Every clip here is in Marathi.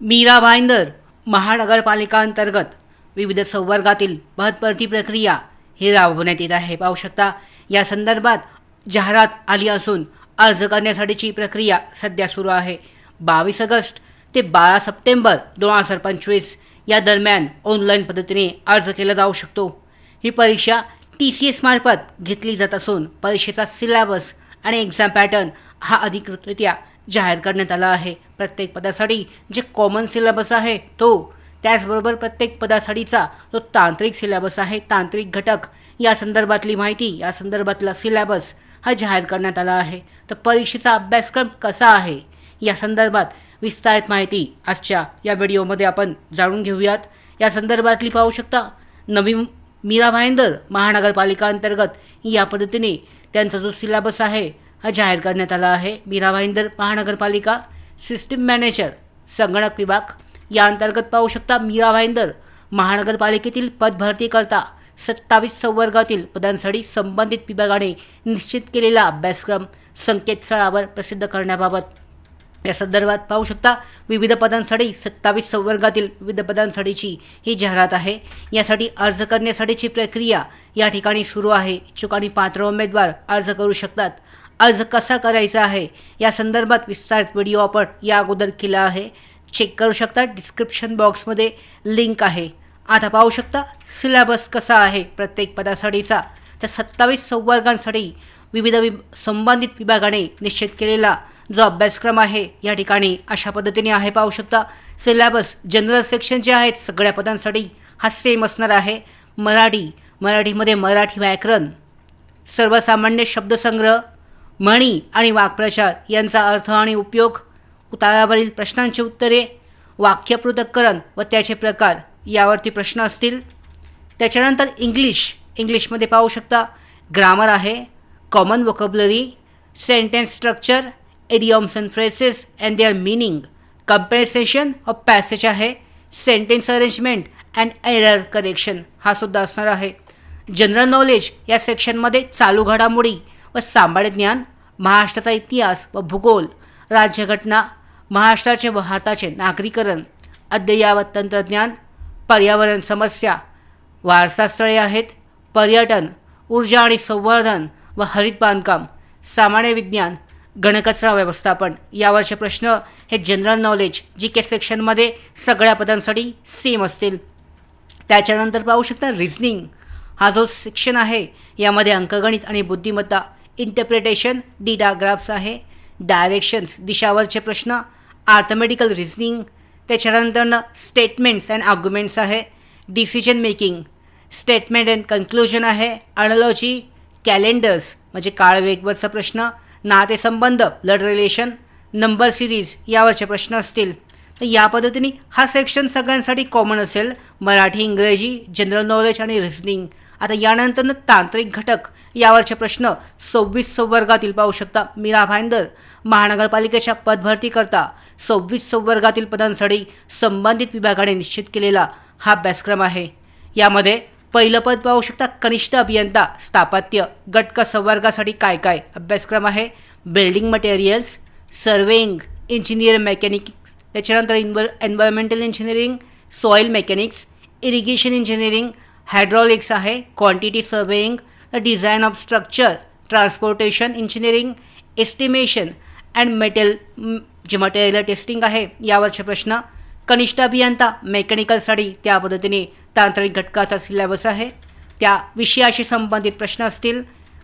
मीरा भाईंदर महानगरपालिका अंतर्गत विविध संवर्गातील भरती प्रक्रिया ही राबवण्यात येत आहे. पाहू शकता या संदर्भात जाहिरात आली असून अर्ज करण्यासाठीची प्रक्रिया सध्या सुरू आहे. बावीस ऑगस्ट ते बारा सप्टेंबर दोन हजार पंचवीस या दरम्यान ऑनलाईन पद्धतीने अर्ज केला जाऊ शकतो. ही परीक्षा टी सी एस मार्फत घेतली जात असून परीक्षेचा सिलेबस आणि एक्झाम पॅटर्न हा अधिकृतरित्या जाहीर करण्यात आला आहे. प्रत्येक पदासाठी जे कॉमन सिलेबस आहे तो त्याचबरोबर प्रत्येक पदासाठीचा जो तांत्रिक सिलेबस आहे तांत्रिक घटक या संदर्भातली माहिती या संदर्भातला सिलेबस हा जाहीर करण्यात आला आहे. तर परीक्षेचा अभ्यासक्रम कसा आहे? या संदर्भात विस्तारित माहिती आजच्या या व्हिडिओमध्ये आपण जाणून घेऊयात. या संदर्भातली पाहू शकता नवी मीरा भाईंदर महानगरपालिका अंतर्गत या पद्धतीने त्यांचा जो सिलेबस आहे हा जाहीर करण्यात आला आहे. मीरा भाईंदर महानगरपालिका सिस्टीम मॅनेजर संगणक विभाग. या अंतर्गत पाहू शकता मीरा भाईंदर महानगरपालिकेतील पदभरतीकरता सत्तावीस संवर्गातील पदांसाठी संबंधित विभागाने निश्चित केलेला अभ्यासक्रम संकेतस्थळावर प्रसिद्ध करण्याबाबत. या संदर्भात पाहू शकता विविध पदांसाठी सत्तावीस संवर्गातील विविध पदांसाठीची ही जाहिरात आहे. यासाठी अर्ज करण्यासाठीची प्रक्रिया या ठिकाणी सुरू आहे. इच्छुक आणि पात्र उमेदवार अर्ज करू शकतात. अर्ज कसा करायचा आहे? या संदर्भात विस्तारित व्हिडिओ आपण या अगोदर केला आहे. चेक करू शकता. डिस्क्रिप्शन बॉक्समध्ये लिंक आहे. आता पाहू शकता सिलेबस कसा आहे प्रत्येक पदासाठीचा. तर सत्तावीस संवर्गांसाठी विविध वि संबंधित विभागाने निश्चित केलेला जो अभ्यासक्रम आहे या ठिकाणी अशा पद्धतीने आहे. पाहू शकता सिलेबस जनरल सेक्शन जे आहेत सगळ्या पदांसाठी हा सेम असणार आहे. मराठी मराठीमध्ये मराठी व्याकरण सर्वसामान्य शब्दसंग्रह म्हणी आणि वाक्प्रचार यांचा अर्थ आणि उपयोग उतारावरील प्रश्नांची उत्तरे वाक्य पृथक्करण व त्याचे प्रकार यावरती प्रश्न असतील. त्याच्यानंतर इंग्लिश इंग्लिशमध्ये पाहू शकता ग्रामर आहे common vocabulary sentence structure idioms and phrases and their meaning compensation of passage आहे sentence arrangement and error correction हा सुद्धा असणार आहे. जनरल नॉलेज या सेक्शनमध्ये चालू घडामोडी व सांभाळ ज्ञान महाराष्ट्राचा इतिहास व भूगोल राज्यघटना महाराष्ट्राचे व भारताचे नागरीकरण अद्ययावत तंत्रज्ञान पर्यावरण समस्या वारसास्थळे आहेत पर्यटन ऊर्जा आणि संवर्धन व हरित बांधकाम सामान्य विज्ञान गणकचरा व्यवस्थापन. यावरचे प्रश्न हे जनरल नॉलेज जी के सेक्शनमध्ये सगळ्या पदांसाठी सेम असतील. त्याच्यानंतर पाहू शकता रिझनिंग हा जो सेक्शन आहे यामध्ये अंकगणित आणि बुद्धिमत्ता इंटरप्रिटेशन डिडाग्राफ्स आहे. डायरेक्शन्स दिशावरचे प्रश्न. आर्थमेटिकल रिझनिंग त्याच्यानंतरनं स्टेटमेंट्स अँड आर्ग्युमेंट्स आहे. Decision making statement and conclusion आहे. अनॉलॉजी कॅलेंडर्स म्हणजे काळवेगवरचा प्रश्न. नातेसंबंध ब्लड रिलेशन नंबर सिरीज यावरचे प्रश्न असतील. तर या पद्धतीने हा सेक्शन सगळ्यांसाठी कॉमन असेल. मराठी इंग्रजी जनरल नॉलेज आणि रिझनिंग आता यानंतरनं तांत्रिक घटक. यावरचे प्रश्न सव्वीस संवर्गातील पाहू शकता. मीरा भाईंदर महानगरपालिकेच्या पदभरतीकरता सव्वीस संवर्गातील पदांसाठी संबंधित विभागाने निश्चित केलेला हा अभ्यासक्रम आहे. यामध्ये पहिलं पद पाहू शकता कनिष्ठ अभियंता स्थापत्य गटक संवर्गासाठी काय काय अभ्यासक्रम आहे? Building materials surveying engineer mechanic त्याच्यानंतर इन्व्ह environmental engineering soil mechanics irrigation engineering hydraulics आहे quantity surveying the design of structure transportation engineering estimation and metal जे मटेरियल टेस्टिंग आहे यावरचे प्रश्न. कनिष्ठ अभियंता मेकॅनिकलसाठी त्या पद्धतीने तांत्रिक घटकाचा सिलेबस आहे. त्या विषयाशी संबंधित प्रश्न असतील.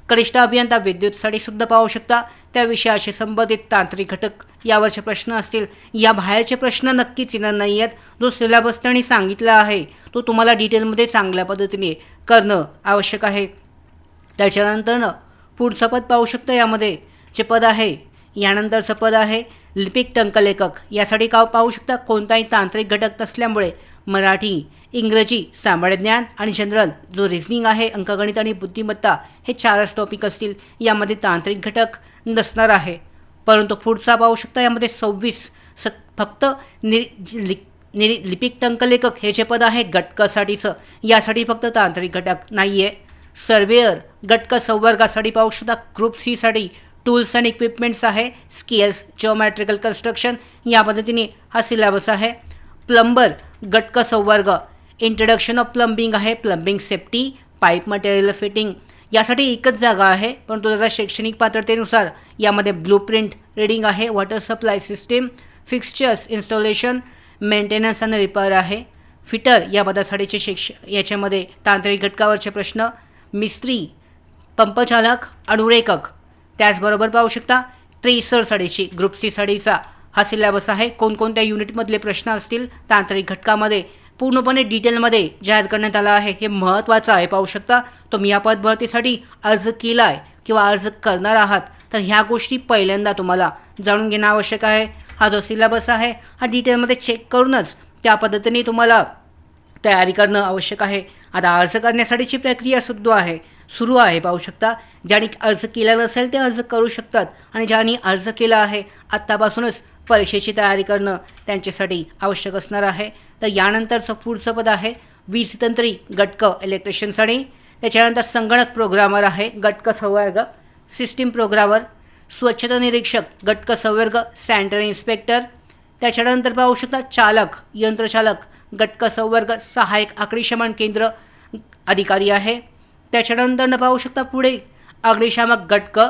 कनिष्ठ अभियंता विद्युतसाठी सुद्धा पाहू शकता. त्या विषयाशी संबंधित तांत्रिक घटक यावरचे प्रश्न असतील. या बाहेरचे प्रश्न नक्कीच येणार नाही आहेत. जो सिलेबस त्यांनी सांगितला आहे तो तुम्हाला डिटेलमध्ये चांगल्या पद्धतीने करणं आवश्यक आहे. त्याच्यानंतरनं पुढचं पद पाहू शकतो यामध्ये. जे पद आहे यानंतरचं पद आहे लिपिक टंकलेखक. यासाठी का पाहू शकता कोणताही तांत्रिक घटक नसल्यामुळे मराठी इंग्रजी सामान्य ज्ञान आणि जनरल जो रिझनिंग आहे अंकगणित आणि बुद्धिमत्ता हे चारच टॉपिक असतील. यामध्ये तांत्रिक घटक नसणार आहे. परंतु पुढचा पाहू शकता यामध्ये सव्वीस स फक्त नि लि निरी लिपिक टंकलेखक हे जे पद आहे गटकासाठीचं यासाठी फक्त तांत्रिक घटक नाही आहे सर्वेअर गटक संवर्गासाठी पाहू शकता ग्रुप सीसाठी टूल्स अँड इक्विपमेंट्स आहे स्किल्स जिओमॅट्रिकल कन्स्ट्रक्शन या पद्धतीने हा सिलेबस आहे. प्लंबर गटक संवर्ग इंट्रोडक्शन ऑफ प्लंबिंग आहे plumbing safety pipe material fitting यासाठी एकच जागा आहे परंतु त्याचा शैक्षणिक पात्रतेनुसार यामध्ये ब्लू प्रिंट रिडिंग आहे water supply system fixtures installation maintenance आणि रिपेअर आहे. फिटर या पदासाठीचे शिक्ष याच्यामध्ये तांत्रिक घटकावरचे प्रश्न मिस्त्री पंपचालक अनुरेखक त्याचबरोबर पाहू शकता त्रेसर साडीची ग्रुप सी साडीचा हा सिलेबस आहे. कोणकोणत्या युनिटमधले प्रश्न असतील तांत्रिक घटकामध्ये पूर्णपणे डिटेलमध्ये जाहीर करण्यात आला आहे हे महत्त्वाचं आहे. पाहू शकता तुम्ही या पदभरतीसाठी अर्ज केला आहे किंवा अर्ज करणार आहात तर ह्या गोष्टी पहिल्यांदा तुम्हाला जाणून घेणं आवश्यक आहे. हा जो सिलेबस आहे हा डिटेलमध्ये चेक करूनच त्या पद्धतीने तुम्हाला तयारी करणं आवश्यक आहे. आता अर्ज करण्यासाठीची प्रक्रिया सुद्धा आहे सुरू आहे पाहू शकता. ज्यांनी अर्ज केला नसेल ते अर्ज करू शकतात आणि ज्यांनी अर्ज केला आहे आत्तापासूनच परीक्षेची तयारी करणं त्यांच्यासाठी आवश्यक असणार आहे. तर यानंतरचं पुढचं पद आहे वीज तंत्री गटक इलेक्ट्रिशियनसाठी त्याच्यानंतर संगणक प्रोग्रामर आहे गटक संवर्ग सिस्टीम प्रोग्रामर स्वच्छता निरीक्षक गटक संवर्ग सॅनिटरी इन्स्पेक्टर त्याच्यानंतर पाहू शकता चालक यंत्रचालक गटक संवर्ग सहाय्यक अग्निशमन केंद्र अधिकारी आहे. त्याच्यानंतर न पाहू शकता पुढे. अग्निशामक गटक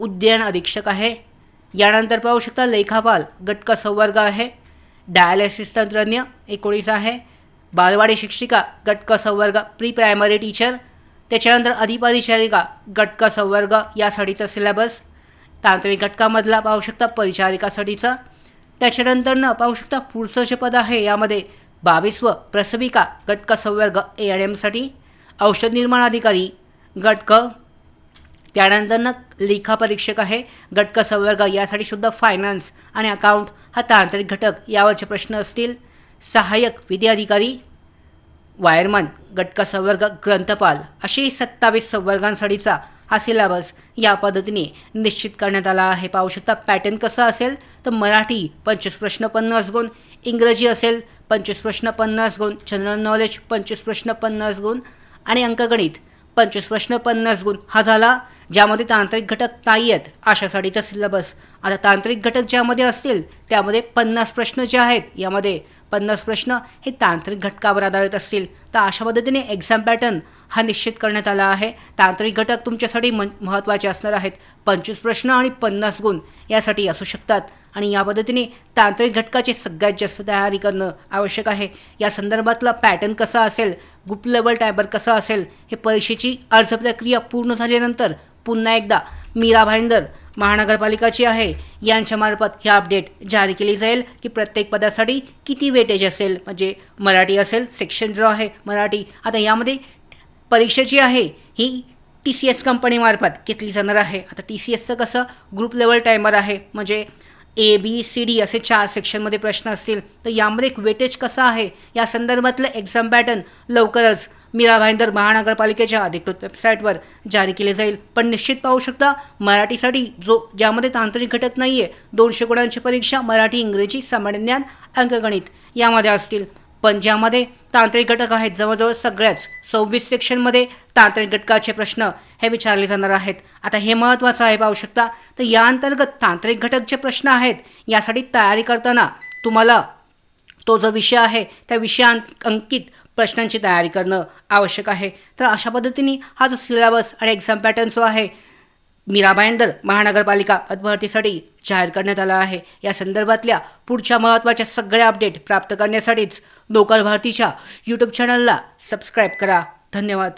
उद्यान अधीक्षक आहे. यानंतर पाहू शकता लेखापाल गटक संवर्ग आहे. डायलिसिस तंत्रज्ञ एकोणीस आहे. बालवाडी शिक्षिका गटक संवर्ग प्री प्रायमरी टीचर. त्याच्यानंतर अधिपरिचारिका गटक संवर्ग यासाठीचा सिलेबस तांत्रिक घटकामधला पाहू शकता परिचारिकासाठीचा त्याच्यानंतर न पाहू शकता पुढचं जे पद आहे यामध्ये बावीसवं प्रसविका गटक संवर्ग ए एन एमसाठी औषध निर्माण अधिकारी गटक त्यानंतर लेखापरीक्षक आहे. गटक संवर्ग यासाठी सुद्धा फायनान्स आणि अकाउंट हा तांत्रिक घटक यावरचे प्रश्न असतील. सहाय्यक विधी अधिकारी वायरमन गटक संवर्ग ग्रंथपाल असे सत्तावीस संवर्गांसाठीचा हा सिलेबस या पद्धतीने निश्चित करण्यात आला आहे. पाहू शकता पॅटर्न कसा असेल? तर मराठी पंचवीस प्रश्न पन्नास गुण इंग्रजी असेल पंचवीस प्रश्न पन्नास गुण जनरल नॉलेज पंचवीस प्रश्न पन्नास गुण आणि अंकगणित पंचवीस प्रश्न पन्नास गुण. हा झाला ज्यामध्ये तांत्रिक घटक नाही आहेत अशासाठीचा सिलेबस आता तांत्रिक घटक ज्यामध्ये असतील त्यामध्ये पन्नास प्रश्न जे आहेत यामध्ये पन्नास प्रश्न हे तांत्रिक घटकावर आधारित असतील. तर अशा पद्धतीने एक्झाम पॅटर्न हा निश्चित करण्यात आला आहे. तांत्रिक घटक तुमच्यासाठी म महत्त्वाचे असणार आहेत. पंचवीस प्रश्न आणि पन्नास गुण यासाठी असू शकतात. आणि या पद्धतीने तांत्रिक घटकाची सगळ्यात जास्त तयारी करणं आवश्यक आहे. या संदर्भातला पॅटर्न कसा असेल ग्रुप लेवल टायबर कसा असेल हे परीक्षेची अर्ज प्रक्रिया पूर्ण झाल्यानंतर पुन्हा एकदा मीरा भाईंदर महानगरपालिकाची आहे यांच्यामार्फत हे अपडेट जारी केली जाईल की प्रत्येक पदासाठी किती वेटेज असेल म्हणजे मराठी असेल सेक्शन जो आहे मराठी. आता यामध्ये परीक्षा जी आहे ही टी सी एस कंपनीमार्फत घेतली जाणार आहे. आता टी सी एसचं कसं ग्रुप लेवल टायमर आहे म्हणजे ए बी सी डी असे चार सेक्शनमध्ये प्रश्न असतील. तर यामध्ये एक वेटेज कसं आहे? या संदर्भातलं एक्झाम पॅटर्न लवकरच मीरा भाईंदर महानगरपालिकेच्या अधिकृत वेबसाईटवर जारी केले जाईल. पण निश्चित पाहू शकता मराठीसाठी जो ज्यामध्ये तांत्रिक घटक नाही आहे दोनशे गुणांची परीक्षा मराठी इंग्रजी सामान्य ज्ञान अंकगणित यामध्ये असतील. पण ज्यामध्ये तांत्रिक घटक आहेत. जवळजवळ सगळ्याच सव्वीस सेक्शनमध्ये तांत्रिक घटकाचे प्रश्न हे विचारले जाणार आहेत. आता हे महत्त्वाचं आहे पाहू शकता. तर या अंतर्गत तांत्रिक घटक जे प्रश्न आहेत यासाठी तयारी करताना तुम्हाला तो जो विषय आहे त्या विषयां अंकित प्रश्नांची तयारी करणं आवश्यक आहे. तर अशा पद्धतीने हा जो सिलेबस आणि एक्झाम पॅटर्न जो आहे मीरा भाईंदर महानगरपालिका पदभरतीसाठी जाहीर करण्यात आला आहे. या संदर्भातल्या पुढच्या महत्त्वाच्या सगळ्या अपडेट प्राप्त करण्यासाठीच लोकल भारतीच्या यूट्यूब चॅनलला सबस्क्राईब करा. धन्यवाद.